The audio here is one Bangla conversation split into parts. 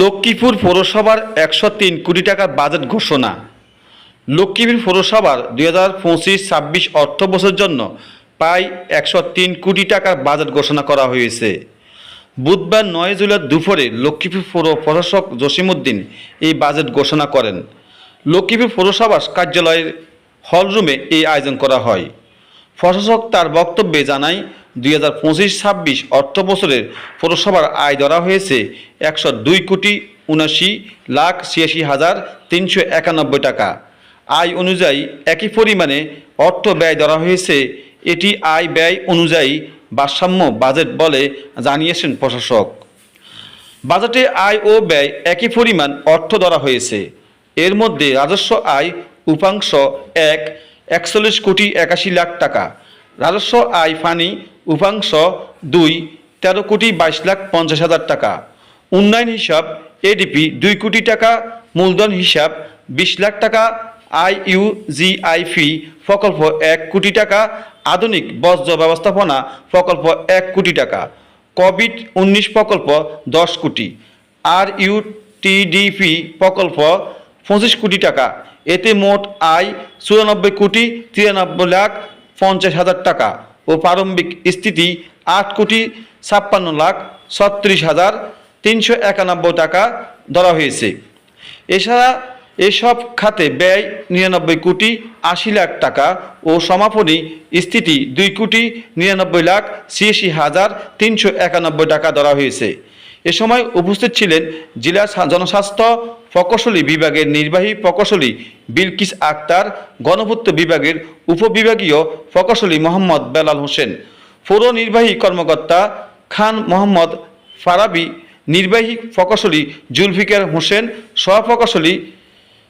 লক্ষ্মীপুর পৌরসভার একশো তিন কোটি টাকার বাজেট ঘোষণা। লক্ষ্মীপুর পৌরসভার দুই হাজার পঁচিশ ছাব্বিশ অর্থ বছরের জন্য প্রায় একশো তিন কোটি টাকার বাজেট ঘোষণা করা হয়েছে। বুধবার নয় জুলাই দুপুরে লক্ষ্মীপুর পৌর প্রশাসক জসিমউদ্দিন এই বাজেট ঘোষণা করেন। লক্ষ্মীপুর পৌরসভার কার্যালয়ের হলরুমে এই আয়োজন করা হয়। প্রশাসক তার বক্তব্যে জানায় দুই হাজার পঁচিশ ছাব্বিশ অর্থ বছরের পৌরসভার আয় ধরা হয়েছে একশো দুই কোটি উনাশি লাখ ছিয়াশি হাজার তিনশো একানব্বই টাকা। আয় অনুযায়ী একই পরিমাণে অর্থ ব্যয় ধরা হয়েছে। এটি আয় ব্যয় অনুযায়ী ভারসাম্য বাজেট বলে জানিয়েছেন প্রশাসক। বাজেটে আয় ও ব্যয় একই পরিমাণ অর্থ ধরা হয়েছে। এর মধ্যে রাজস্ব আয় উপাংশ এক, একচল্লিশ কোটি একাশি লাখ টাকা। রাজস্ব আয় ফানি উপাংশ দুই, তেরো কোটি বাইশ লাখ পঞ্চাশ হাজার টাকা। উন্নয়ন হিসাব এডিপি দুই কোটি টাকা, মূলধন হিসাব বিশ লাখ টাকা I U G I fee প্রকল্প এক কোটি টাকা, আধুনিক বজ্র ব্যবস্থাপনা প্রকল্প এক কোটি টাকা, কোভিড উনিশ প্রকল্প দশ কোটি আর ইউ টিডিপি প্রকল্প পঁচিশ কোটি টাকা, এতে মোট আয় চুরানব্বই কোটি তিরানব্বই লাখ পঞ্চাশ হাজার টাকা ও প্রারম্ভিক স্থিতি আট কোটি ছাপ্পান্ন লাখ ছত্রিশ হাজার তিনশো একানব্বই টাকা ধরা হয়েছে। এছাড়া এসব খাতে ব্যয় নিরানব্বই কোটি আশি লাখ টাকা ও সমাপনী স্থিতি দুই কোটি নিরানব্বই লাখ ছিয়াশি হাজার তিনশো একানব্বই টাকা ধরা হয়েছে। এ সময় উপস্থিত ছিলেন জেলা জনস্বাস্থ্য প্রকৌশলী বিভাগের নির্বাহী প্রকৌশলী বিলকিস আক্তার গণপূর্ত বিভাগের উপবিভাগীয় প্রকৌশলী মোহাম্মদ বেলাল হোসেন, পৌর নির্বাহী কর্মকর্তা খান মোহাম্মদ ফারাবি, নির্বাহী প্রকৌশলী জুলফিকার হোসেন, সহপ্রকৌশলী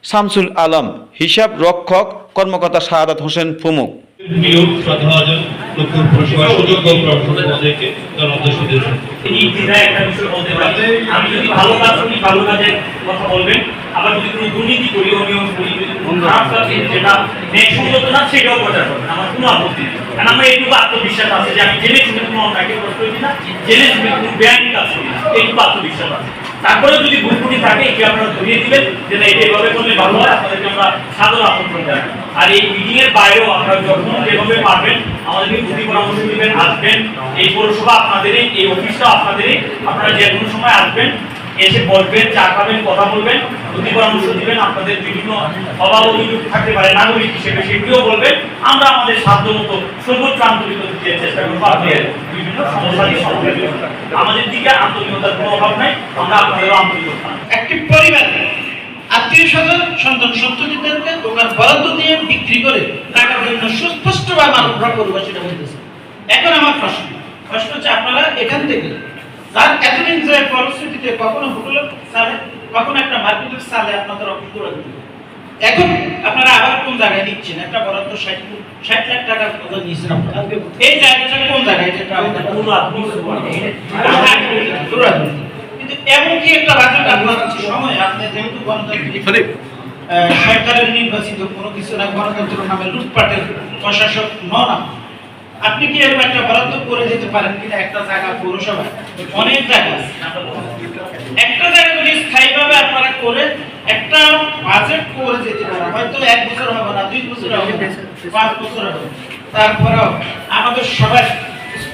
শামসুল আলম, হিসাব রক্ষক কর্মকর্তা শাহাদাত হোসেন প্রমুখ। কারণ আমার আত্মবিশ্বাস আছে যে আমি জেনে কোনো জেনে ব্যায়ামী কাজ করি এইটুকু আত্মবিশ্বাস আছে তারপরে যদি ভুল থাকে, এটি আপনারা ধরিয়ে দিবেন। যে না এটা এভাবে করলে ভালো হয়, আপনাদেরকে আমরা সাদর আমন্ত্রণ আর এই মিটিং এর বাইরেও আপনারা যখন যেভাবে পারবেন আমাদেরকে বুদ্ধি পরামর্শ দিবেন, আসবেন। এই পৌরসভা আপনাদেরই, এই অফিসটা আপনাদেরই। আপনারা যে কোনো সময় আসবেন, এসে বলবেন চা খাবেন, কথা বলবেন বুদ্ধি পরামর্শ দিবেন। আপনাদের বিভিন্ন অভাব অভিযোগ থাকতে পারে, নাগরিক হিসেবে সেগুলিও বলবেন। আমরা আমাদের সাধ্য মতো সর্বোচ্চ আন্তরিকতা দিয়ে চেষ্টা করব। আপনাদের বিভিন্ন সমস্যারই সমাধান আমাদের দিকে আন্তরিকতার কোনো অভাব নাই। আমরা আপনাদেরও আন্তরিকতা একটি পরিবার আত্মীয় স্বজন সন্তান সন্ততিদেরকে দোকান বরাদ্দ দিয়ে বিক্রি করে টাকার জন্য সুস্পষ্টভাবে করব সেটা বলতেছে এখন আমার প্রশ্ন প্রশ্ন হচ্ছে আপনারা এখান থেকে যার এতদিন যে ফলশ্রুতিতে কখনো হোটেলের সালে কখনো একটা মার্কেটের সালে আপনাদের অফিস করে এখন আপনারা আবার কোন জায়গায় নিচ্ছেন? একটা বরাদ্দ ষাট ষাট লাখ টাকার কথা নিয়েছেন এই জায়গাটা কোন জায়গায়? যেটা আপনি কিন্তু এমন কি একটা বাজেট আপনার সময় আপনি যেহেতু গণতান্ত্রিক সরকারের নির্বাচিত কোনো কিছু না গণতন্ত্র নামে লুটপাটের প্রশাসক নন আপনি। আপনি কি এরকম একটা বরাদ্দ করে যেতে পারেন কিনা? একটা জায়গা পৌরসভা অনেক জায়গা একটা জায়গা যদি স্থায়ীভাবে আপনারা করে একটা বাজেট করে যেতে পারেন হয়তো এক বছর হবে না দুই বছর হবে পাঁচ বছর হবে। তারপরেও আমাদের সবার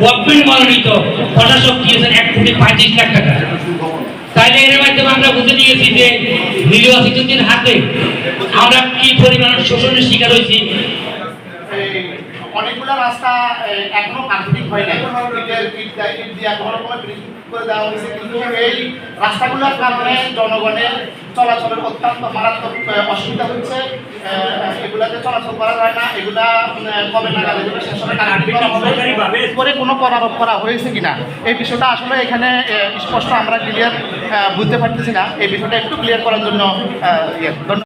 গভর্নমেন্ট মনোনীত প্রশাসক দিয়েছেন এক কোটি পঁয়ত্রিশ লাখ টাকা। তাইলে এর মাধ্যমে আমরা বুঝে নিয়েছি যে নির্বাচিতদের হাতে আমরা কি পরিমাণ শোষণের শিকার হয়েছি। অনেকগুলো রাস্তা এখনও আধুনিক হয় নাই। করে দেওয়া হয়েছে। কিন্তু এই রাস্তাগুলোর কারণে জনগণের চলাচলের অত্যন্ত মারাত্মক অসুবিধা হচ্ছে। এগুলাতে চলাচল করা যায় না। এগুলা কবে নাগাদ এগুলো শেষ হবে করে কোনো করারোপ করা হয়েছে কিনা? এই বিষয়টা আসলে এখানে স্পষ্ট আমরা ক্লিয়ার বুঝতে পারতেছি না। এই বিষয়টা একটু ক্লিয়ার করার জন্য ইয়ে,